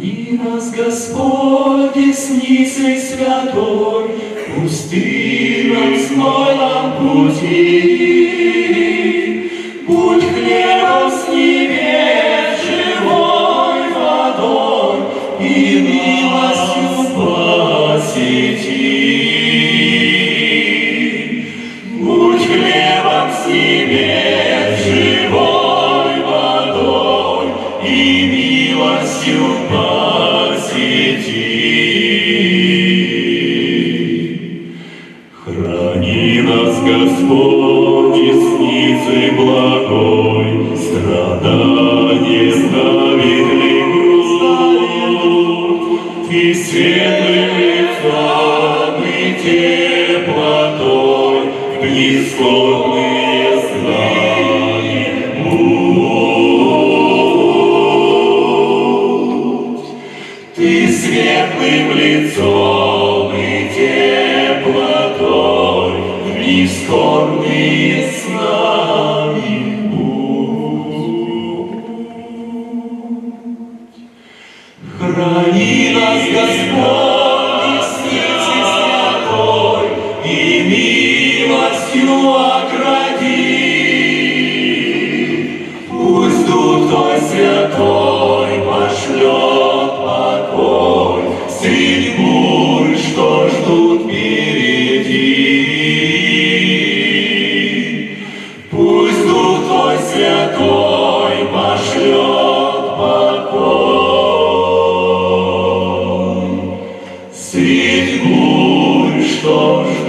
Храни нас, Господь, десницей святой, Пустынном знойном пути. Будь хлебом с небес, живой водой И милостью посети. Будь хлебом с небес, И милостью посети. Храни нас, Господь, десницей благой, Страдание грудь, И светлым лицом и теплотой В нескорбные и скорбный с нами будь. Храни нас, Господь, свете святой, и милостью огради. Будь будешь тоже.